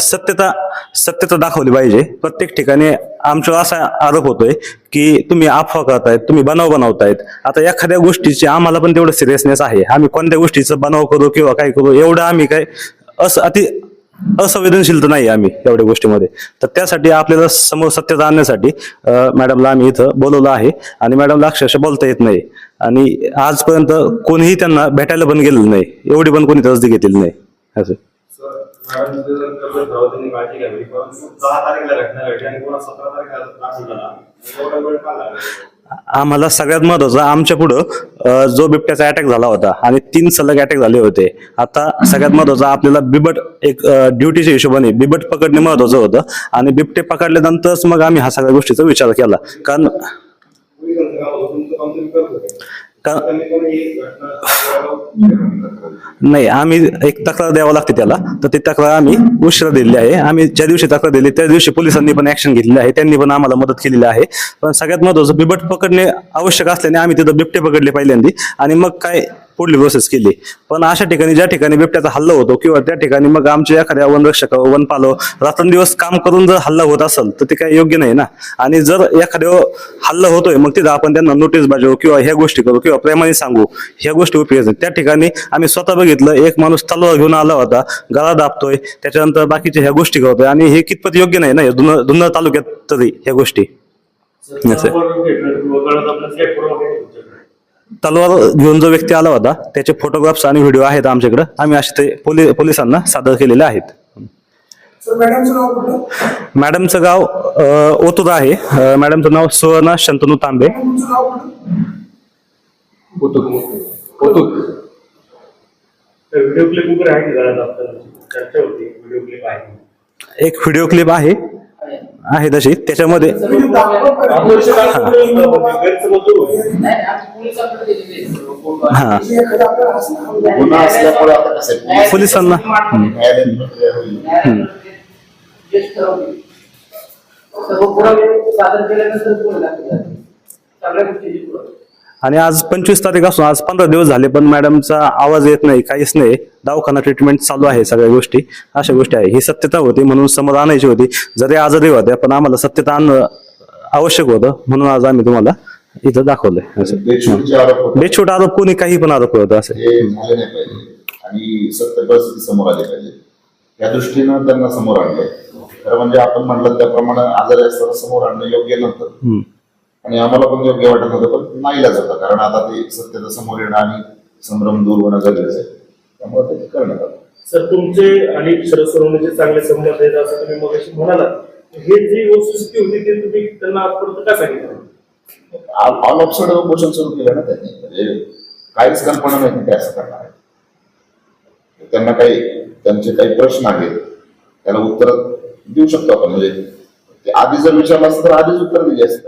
सत्यता. सत्यता दाखवली पाहिजे. प्रत्येक ठिकाणी आमच्यावर असा आरोप होतोय की तुम्ही अफवा करतायत तुम्ही बनाव बनवतायत. आता एखाद्या गोष्टीची आम्हाला पण तेवढं सिरियसनेस आहे. आम्ही कोणत्या गोष्टीचं बनाव करू किंवा काय करू एवढं आम्ही काय असं अति असंवेदनशील तर नाही आम्ही एवढ्या गोष्टीमध्ये. तर त्यासाठी आपल्याला समोर सत्यता आणण्यासाठी मॅडमला आम्ही इथं बोलवलं आहे आणि मॅडमला अक्षरशः बोलता येत नाही. आणि आजपर्यंत कोणीही त्यांना भेटायला पण गेलेलं नाही. एवढी पण कोणी तसदी घेतलेली नाही. असं. मॅडम त्यांनी काळजी घ्यावी परंतु दहा तारखेला घटना घडली आणि पुन्हा सतरा तारखेला त्रास झाला एवढा वेळ का लागला? आम्हाला सगळ्यात महत्वाचं आमच्या पुढं जो बिबट्याचा अटॅक झाला होता आणि तीन सलग अटॅक झाले होते. आता सगळ्यात महत्वाचं आपल्याला बिबट एक ड्युटीच्या हिशोबाने बिबट पकडणे महत्वाचं होतं आणि बिबटे पकडल्यानंतरच मग आम्ही हा सगळ्या गोष्टीचा विचार केला. कारण नाही आम्ही एक तक्रार द्यावा लागते त्याला. तर ती तक्रार आम्ही उशिरा दिलेली आहे. आम्ही ज्या दिवशी तक्रार दिली त्या दिवशी पोलिसांनी पण ऍक्शन घेतलेली आहे. त्यांनी पण आम्हाला मदत केलेली आहे. पण सगळ्यात महत्वाचं बिबट पकडणे आवश्यक असल्याने आम्ही तिथं बिबटे पकडले पहिल्यांदी. आणि मग काय पुढली प्रोसेस केली. पण अशा ठिकाणी ज्या ठिकाणी बिबट्याचा हल्ला होतो किंवा त्या ठिकाणी मग आमच्या एखाद्या वनरक्षक वनपालो रात्रंदिवस काम करून जर हल्ला होत असेल तर ते काही योग्य नाही ना? आणि जर एखाद्या हल्ला होतोय मग तिथं आपण त्यांना नोटीस बाजू किंवा ह्या गोष्टी करू किंवा प्रेमाने सांगू. ह्या गोष्टी उपयोग आहेत त्या ठिकाणी आम्ही स्वतः बघितलं एक माणूस तलवार घेऊन आला होता गळा दाबतोय त्याच्यानंतर बाकीच्या ह्या गोष्टी करतोय. आणि हे कितपत योग्य नाही ना जुन्नर जुन्नर तालुक्यात तरी ह्या गोष्टी. तलवार घेऊन जो व्यक्ती आला होता त्याचे फोटोग्राफ्स आणि व्हिडिओ आहेत आमच्याकडे. आम्ही असे ते पोलि पोलिसांना सादर केलेले आहेत. सर मॅडमचं नाव कुठलं? मॅडमचं गाव अ, ओतुरा आहे. मॅडमचं नाव सुवर्णा शंतनू तांबे. तुमचं नाव कुठलं? व्हिडिओ क्लिप वगैरे आहे की घरात आपल्याला? चर्चा होती व्हिडिओ क्लिप आहे. एक व्हिडिओ क्लिप आहे. आहे तशी. त्याच्यामध्ये हा. पोलिसांना. सर्व पुरावे सादर केल्यानंतर सगळ्या पुरावे. आणि आज पंचवीस तारीख असून आज पंधरा दिवस झाले पण मॅडमचा आवाज येत नाही काहीच नाही. दवाखाना ट्रीटमेंट चालू आहे सगळ्या गोष्टी. अशा गोष्टी आहे. ही सत्यता होती म्हणून समोर आणायची होती. जरी आजारी होत्या पण आम्हाला सत्यता आणणं आवश्यक होतं. म्हणून आज आम्ही तुम्हाला इथं दाखवलंय. बेछूट आरोप कोणी काही पण आरोप होतं असं. झाले नाही पाहिजे. आणि सत्य परिस्थिती समोर आली पाहिजे. या दृष्टीनं त्यांना समोर आणलंय. खरं म्हणजे आपण म्हटलं त्याप्रमाणे आजारी असताना समोर आणणं योग्य नव्हतं. आणि आम्हाला पण योग्य वाटत नव्हतं पण नाईलाज होता कारण आता ते सत्यता समोर येणं आणि संभ्रम दूर होणं गरजेचं आहे. त्यामुळे ते करण्यात आलं. सर तुमचे आणि शरद सोनवणेचे चांगले संबंध आहेत असं तुम्ही मग म्हणालात. हे जी वस्तुस्थिती होती ती तुम्ही त्यांना आजपर्यंत का सांगितलं? ऑल ऑफ सडन उपोषण सुरू केलं ना त्यांनी. म्हणजे काहीच कल्पना नाही ते असं करणार आहे त्यांना काही त्यांचे काही प्रश्न आहेत. त्याला उत्तर देऊ शकतो आपण. म्हणजे ते आधी जर विचारलं असतं तर आधीच उत्तर दिली असतं.